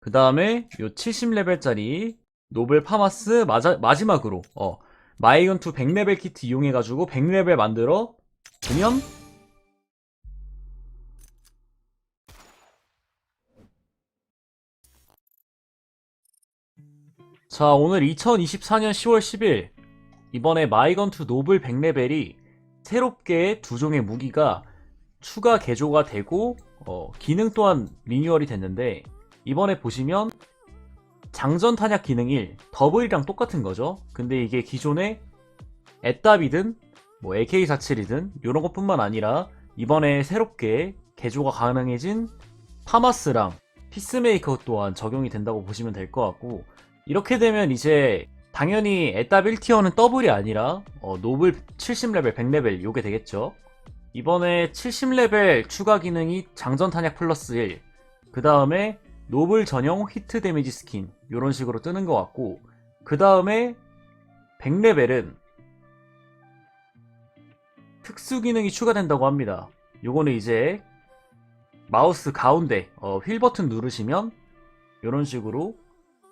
그 다음에 요 70레벨짜리 노블 파마스 마자, 마지막으로 어 마이건투 100레벨 키트 이용해가지고 100레벨 만들어 보면 자 오늘 2024년 10월 10일 이번에 마이건투 노블 100레벨이 새롭게 두 종의 무기가 추가 개조가 되고 어, 기능 또한 리뉴얼이 됐는데 이번에 보시면 장전 탄약 기능 1 더블이랑 똑같은 거죠. 근데 이게 기존에 애답이든 뭐 AK47이든 이런 것뿐만 아니라 이번에 새롭게 개조가 가능해진 파마스랑 피스메이커 또한 적용이 된다고 보시면 될 것 같고 이렇게 되면 이제 당연히 애답 1티어는 더블이 아니라 어, 노블 70레벨 100레벨 요게 되겠죠. 이번에 70레벨 추가 기능이 장전 탄약 플러스 1. 그 다음에 노블 전용 히트 데미지 스킨. 이런 식으로 뜨는 것 같고. 그 다음에 100레벨은 특수 기능이 추가된다고 합니다. 요거는 이제 마우스 가운데 어, 휠 버튼 누르시면 이런 식으로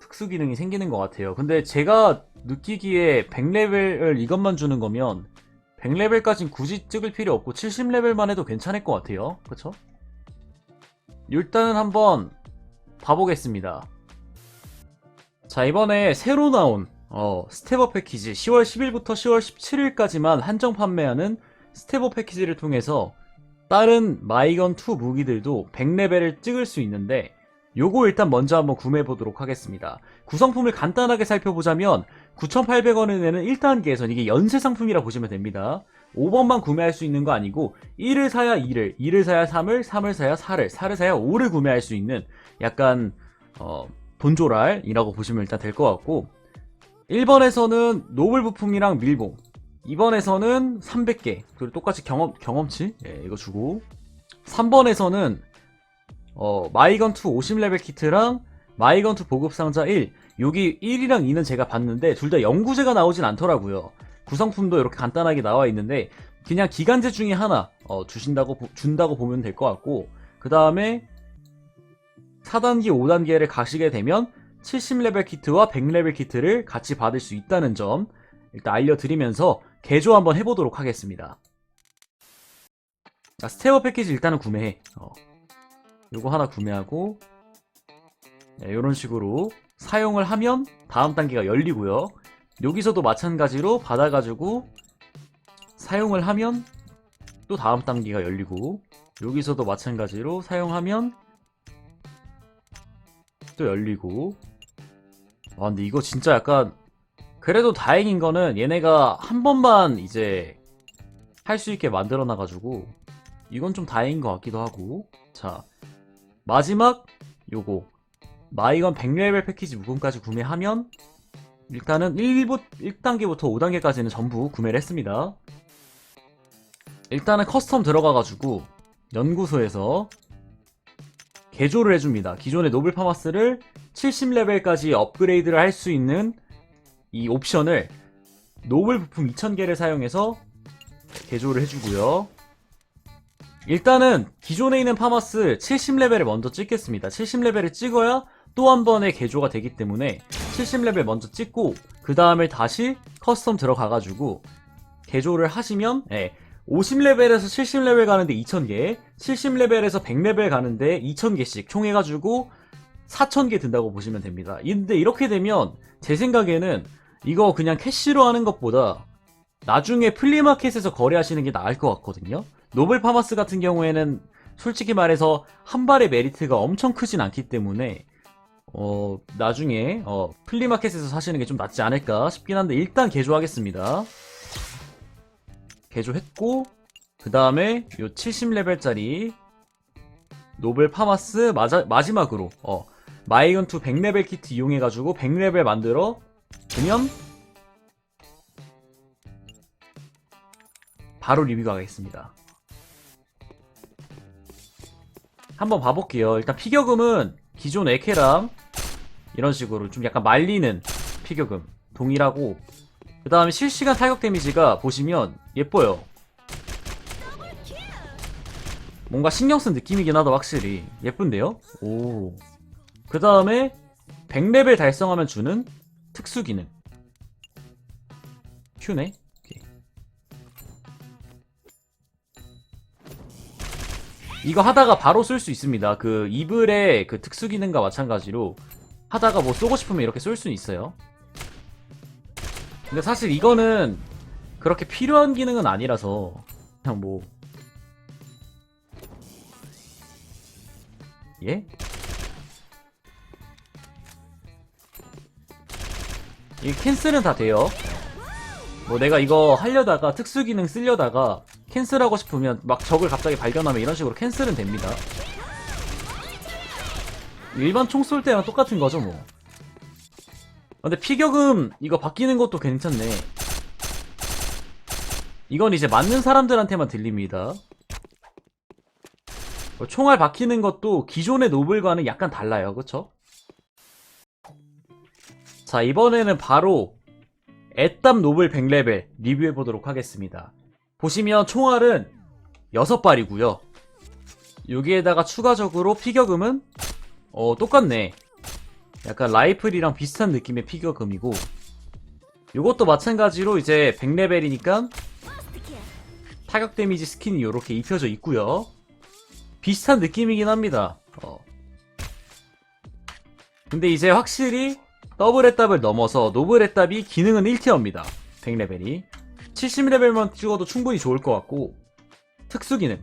특수 기능이 생기는 것 같아요. 근데 제가 느끼기에 100레벨을 이것만 주는 거면 100레벨까진 굳이 찍을 필요 없고 70레벨만 해도 괜찮을 것 같아요. 그쵸? 일단은 한번 봐보겠습니다. 자, 이번에 새로 나온 어, 스텝업 패키지 10월 10일부터 10월 17일까지만 한정 판매하는 스텝업 패키지를 통해서 다른 마이건2 무기들도 100레벨을 찍을 수 있는데 요거 일단 먼저 한번 구매해 보도록 하겠습니다. 구성품을 간단하게 살펴보자면 9,800원에 내는 1단계에선 이게 연쇄 상품이라 보시면 됩니다. 5번만 구매할 수 있는 거 아니고 1을 사야 2를, 2를 사야 3을, 3을 사야 4를, 4를 사야 5를 구매할 수 있는 약간 어, 돈조랄이라고 보시면 일단 될 것 같고 1번에서는 노블 부품이랑 밀봉 2번에서는 300개 그리고 똑같이 경험, 경험치 예, 이거 주고 3번에서는 어, 마이건2 50레벨 키트랑 마이건2 보급 상자 1 여기 1이랑 2는 제가 봤는데 둘 다 영구제가 나오진 않더라고요 구성품도 이렇게 간단하게 나와 있는데 그냥 기간제 중에 하나 어, 주신다고 보- 준다고 보면 될 것 같고 그 다음에 4단계 5단계를 가시게 되면 70레벨 키트와 100레벨 키트를 같이 받을 수 있다는 점 일단 알려드리면서 개조 한번 해보도록 하겠습니다 자, 스테어 패키지 일단은 구매해 어. 요거 하나 구매하고 네, 이런 식으로 사용을 하면 다음 단계가 열리고요. 여기서도 마찬가지로 받아가지고 사용을 하면 또 다음 단계가 열리고 여기서도 마찬가지로 사용하면 또 열리고. 아 근데 이거 진짜 약간 그래도 다행인 거는 얘네가 한 번만 이제 할 수 있게 만들어 놔가지고 이건 좀 다행인 것 같기도 하고. 자 마지막 요거. 마이건 100레벨 패키지 무금까지 구매하면 일단은 1부, 1단계부터 5단계까지는 전부 구매를 했습니다. 일단은 커스텀 들어가가지고 연구소에서 개조를 해줍니다. 기존의 노블 파마스를 70레벨까지 업그레이드를 할 수 있는 이 옵션을 노블 부품 2000개를 사용해서 개조를 해주고요. 일단은 기존에 있는 파마스 70레벨을 먼저 찍겠습니다. 70레벨을 찍어야 또 한 번의 개조가 되기 때문에 70레벨 먼저 찍고 그 다음에 다시 커스텀 들어가가지고 개조를 하시면 예, 50레벨에서 70레벨 가는데 2000개 70레벨에서 100레벨 가는데 2000개씩 총 해가지고 4000개 든다고 보시면 됩니다. 근데 이렇게 되면 제 생각에는 이거 그냥 캐시로 하는 것보다 나중에 플리마켓에서 거래하시는 게 나을 것 같거든요. 노블 파마스 같은 경우에는 솔직히 말해서 한 발의 메리트가 엄청 크진 않기 때문에 어 나중에 어 플리마켓에서 사시는 게 좀 낫지 않을까 싶긴 한데 일단 개조하겠습니다. 개조했고 그 다음에 요 70레벨짜리 노블 파마스 마자, 마지막으로 어 마이건2 100레벨 키트 이용해가지고 100레벨 만들어 보면 바로 리뷰가 가겠습니다. 한번 봐볼게요. 일단 피겨금은 기존 에케랑 이런 식으로 좀 약간 말리는 피겨금 동일하고 그 다음에 실시간 타격 데미지가 보시면 예뻐요. 뭔가 신경 쓴 느낌이긴 하다 확실히 예쁜데요? 오 그 다음에 100레벨 달성하면 주는 특수 기능. 큐네. 이. 이거 하다가 바로 쓸 수 있습니다. 그 이블의 그 특수 기능과 마찬가지로 하다가 뭐 쏘고 싶으면 이렇게 쏠 수는 있어요. 근데 사실 이거는 그렇게 필요한 기능은 아니라서 그냥 뭐 예? 이 캔슬은 다 돼요. 뭐 내가 이거 하려다가 특수 기능 쓰려다가 캔슬하고 싶으면 막 적을 갑자기 발견하면 이런 식으로 캔슬은 됩니다. 일반 총 쏠 때랑 똑같은 거죠 뭐. 근데 피격음 이거 바뀌는 것도 괜찮네. 이건 이제 맞는 사람들한테만 들립니다. 어, 총알 박히는 것도 기존의 노블과는 약간 달라요. 그쵸? 자, 이번에는 바로 애땀 노블 100레벨 리뷰해보도록 하겠습니다. 보시면 총알은 6발이고요. 여기에다가 추가적으로 피격음은 어, 똑같네. 약간 라이플이랑 비슷한 느낌의 피격음이고 이것도 마찬가지로 이제 100레벨이니까 타격 데미지 스킨이 이렇게 입혀져 있고요. 비슷한 느낌이긴 합니다. 어. 근데 이제 확실히 더블 애답을 넘어서 노블 애답이 기능은 1티어입니다. 100레벨이. 70레벨만 찍어도 충분히 좋을 것 같고 특수 기능.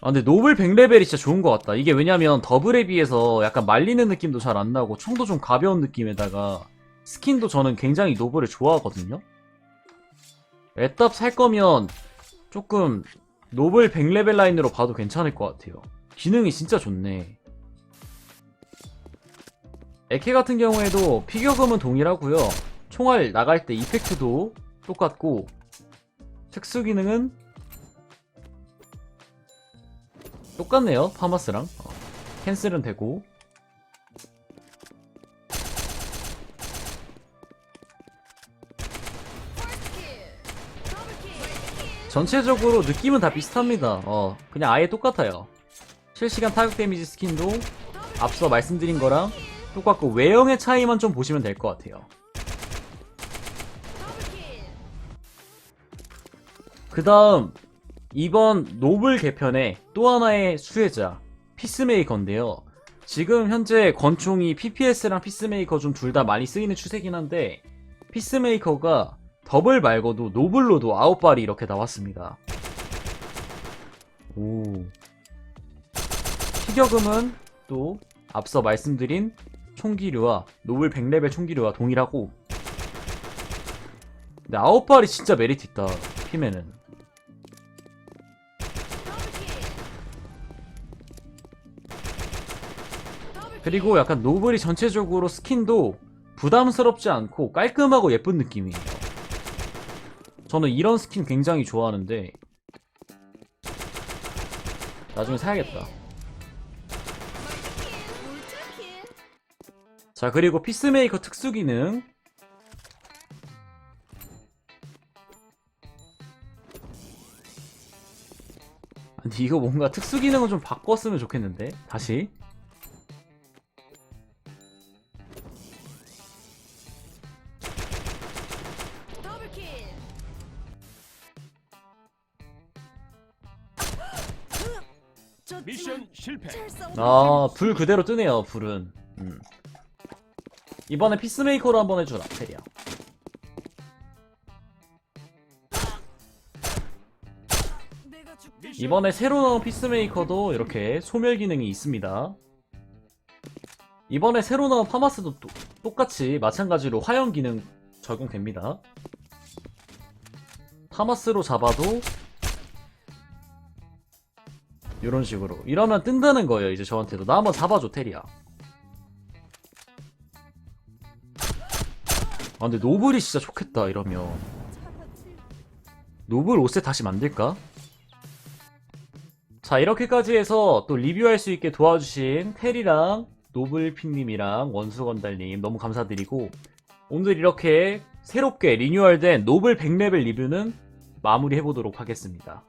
아 근데 노블 100레벨이 진짜 좋은 것 같다. 이게 왜냐면 더블에 비해서 약간 말리는 느낌도 잘 안 나고 총도 좀 가벼운 느낌에다가 스킨도 저는 굉장히 노블을 좋아하거든요. 애답 살 거면 조금 노블 100레벨 라인으로 봐도 괜찮을 것 같아요. 기능이 진짜 좋네. 에케 같은 경우에도 피격음은 동일하고요. 총알 나갈 때 이펙트도 똑같고 특수 기능은 똑같네요. 파마스랑 어, 캔슬은 되고 전체적으로 느낌은 다 비슷합니다. 어, 그냥 아예 똑같아요. 실시간 타격 데미지 스킨도 앞서 말씀드린 거랑 똑같고 외형의 차이만 좀 보시면 될 것 같아요. 그 다음 이번 노블 개편의 또 하나의 수혜자 피스메이커인데요. 지금 현재 권총이 PPS랑 피스메이커 좀 둘 다 많이 쓰이는 추세긴 한데 피스메이커가 더블 말고도 노블로도 아홉 발이 이렇게 나왔습니다. 오. 피격음은 또 앞서 말씀드린 총기류와 노블 100레벨 총기류와 동일하고 근데 아홉 발이 진짜 메리트 있다. 피면은. 그리고 약간 노블이 전체적으로 스킨도 부담스럽지 않고 깔끔하고 예쁜 느낌이에요. 저는 이런 스킨 굉장히 좋아하는데 나중에 사야겠다. 자 그리고 피스메이커 특수 기능 아니 이거 뭔가 특수 기능을 좀 바꿨으면 좋겠는데 다시 미션 실패. 아불 그대로 뜨네요 불은 음. 이번에 피스메이커로 한번 해주라 테리야 이번에 새로 나온 피스메이커도 이렇게 소멸 기능이 있습니다. 이번에 새로 나온 파마스도 또- 똑같이 마찬가지로 화형 기능 적용됩니다. 파마스로 잡아도 이런 식으로 이러면 뜬다는 거예요 이제 저한테도 나 한번 잡아줘 테리야 아 근데 노블이 진짜 좋겠다 이러면 노블 옷에 다시 만들까? 자 이렇게까지 해서 또 리뷰할 수 있게 도와주신 테리랑 노블핀님이랑 원수건달님 너무 감사드리고 오늘 이렇게 새롭게 리뉴얼된 노블 100레벨 리뷰는 마무리해 보도록 하겠습니다.